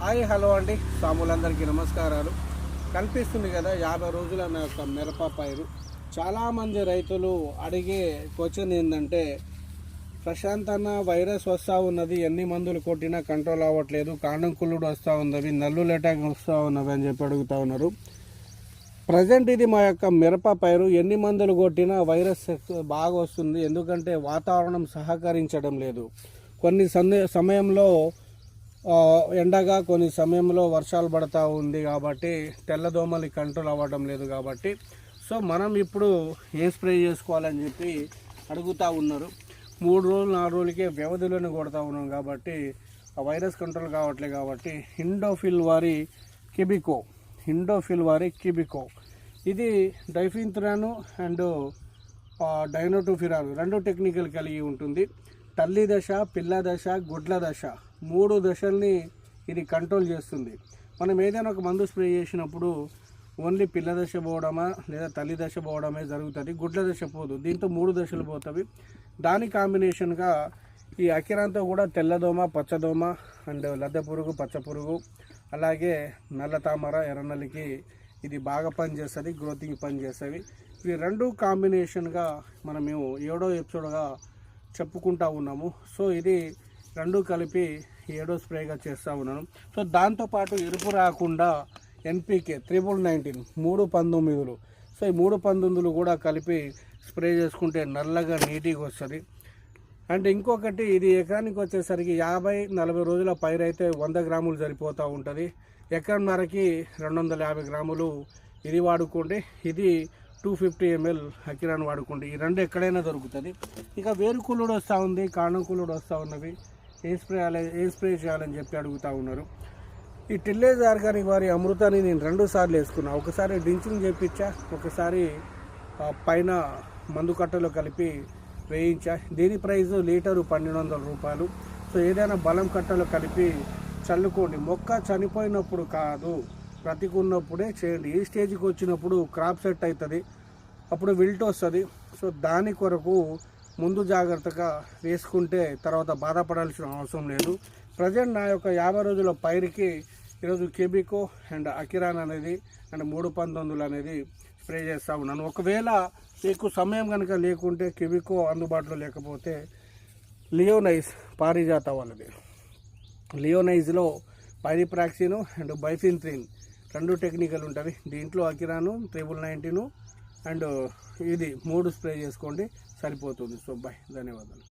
Hi hello అండి. సాములందరికీ నమస్కారాలు. కనిపిస్తుంది కదా యాభై రోజుల నా యొక్క మిరప పైరు. చాలామంది రైతులు అడిగే క్వశ్చన్ ఏంటంటే ప్రశాంత్ అన్న వైరస్ వస్తూ ఉన్నది ఎన్ని మందులు కొట్టినా కంట్రోల్ అవ్వట్లేదు కాండం కుళ్ళుడు వస్తూ ఉన్నవి నల్లు లెటాక్ వస్తూ ఉన్నవి అని చెప్పి అడుగుతూ ఉన్నారు. ప్రజెంట్ ఇది మా యొక్క మిరప పైరు ఎన్ని మందులు కొట్టినా వైరస్ బాగా వస్తుంది ఎందుకంటే వాతావరణం సహకరించడం లేదు. కొన్ని సందే సమయంలో ఎండగా కొన్ని సమయంలో వర్షాలు పడతా ఉంది కాబట్టి తెల్లదోమలు కంట్రోల్ అవ్వడం లేదు కాబట్టి. సో మనం ఇప్పుడు ఏ స్ప్రే చేసుకోవాలని చెప్పి అడుగుతూ ఉన్నారు. మూడు రోజులు నాలుగు రోజులకే వ్యవధిలోనే కొడతా ఉన్నాం కాబట్టి ఆ వైరస్ కంట్రోల్ కావట్లేదు కాబట్టి హిండోఫిల్ వారి కిబికో హిండోఫిల్ వారి కిబికో. ఇది డైఫిన్త్రాను అండ్ డైనోటోఫిరాన్ రెండు టెక్నికల్ కలిగి ఉంటుంది. తల్లి దశ పిల్ల దశ గుడ్ల దశ మూడు దశల్ని ఇది కంట్రోల్ చేస్తుంది. మనం ఏదైనా ఒక మందు స్ప్రే చేసినప్పుడు ఓన్లీ పిల్ల దశ పోవడమా లేదా తల్లి దశ పోవడమే జరుగుతుంది గుడ్ల దశ పోదు. దీంతో మూడు దశలు పోతుంది దాని కాంబినేషన్గా ఈ అకిరాంతో కూడా తెల్లదోమ పచ్చదోమ అండ్ లద్దె పురుగు పచ్చ పురుగు అలాగే నల్ల తామర ఎర్రనల్లికి ఇది బాగా పనిచేస్తుంది గ్రోతింగ్ పనిచేస్తుంది. ఇవి రెండు కాంబినేషన్గా మనం మేము ఏడో ఎపిసోడ్గా చెప్పుకుంటా ఉన్నాము. సో ఇది రెండు కలిపి ఏడో స్ప్రేగా చేస్తూ ఉన్నాను. సో దాంతోపాటు ఎరుపు రాకుండా ఎన్పికే త్రిబుల్ నైన్టీన్ మూడు పంతొమ్మిదిలు. సో ఈ మూడు పంతొమ్మిదిలు కూడా కలిపి స్ప్రే చేసుకుంటే నల్లగా నీట్గా వస్తుంది. అండ్ ఇంకొకటి ఇది ఎకరానికి వచ్చేసరికి యాభై నలభై రోజుల పైరు అయితే వంద గ్రాములు సరిపోతూ ఉంటుంది. ఎకరంన్నరకి రెండు వందల యాభై గ్రాములు ఇది వాడుకోండి. ఇది టూ ఫిఫ్టీ ఎంఎల్ అకిరాన్ వాడుకోండి ఈ రెండు ఎక్కడైనా దొరుకుతుంది. ఇక వేరుకుళ్ళుడు వస్తూ ఉంది కాణం కుళ్ళుడు వస్తూ ఉన్నవి. ఏ స్ప్రే ఏ స్ప్రే చేయాలని చెప్పి అడుగుతూ ఉన్నారు. ఈ టిల్లేజ్ ఆర్గానిక్ వారి అమృతాన్ని నేను రెండు సార్లు వేసుకున్నా. ఒకసారి డించింగ్ చేయించా ఒకసారి పైన మందు కట్టలో కలిపి వేయించా. దీని ప్రైస్ లీటరు పన్నెండు వందల రూపాయలు. సో ఏదైనా బలం కట్టలో కలిపి చల్లుకోండి. మొక్క చనిపోయినప్పుడు కాదు. బ్రతికున్నప్పుడే చేయండి. ఈ స్టేజ్కి వచ్చినప్పుడు క్రాప్ సెట్ అవుతుంది అప్పుడు విల్ట్ వస్తుంది. సో దాని కొరకు ముందు జాగ్రత్తగా వేసుకుంటే తర్వాత బాధపడాల్సిన అవసరం లేదు. ప్రజెంట్ నా యొక్క యాభై రోజుల పైరుకి ఈరోజు కెబికో అండ్ అకిరాన్ అనేది అండ్ మూడు పంతొమ్మిదిలు అనేది స్ప్రే చేస్తూ ఉన్నాను. ఒకవేళ మీకు సమయం కనుక లేకుంటే కెబికో అందుబాటులో లేకపోతే లియోనైజ్ పారిజాత వాళ్ళది. లియోనైజ్లో పైరిప్రాక్సిన్ అండ్ బైఫిన్త్రిన్ రెండు టెక్నికల్ ఉంటుంది. దీంట్లో అకిరాను ట్రిపుల్ నైన్టీను అండ్ ఇది మూడు స్ప్రే చేసుకోండి సరిపోతుంది. సో బాయ్ ధన్యవాదాలు.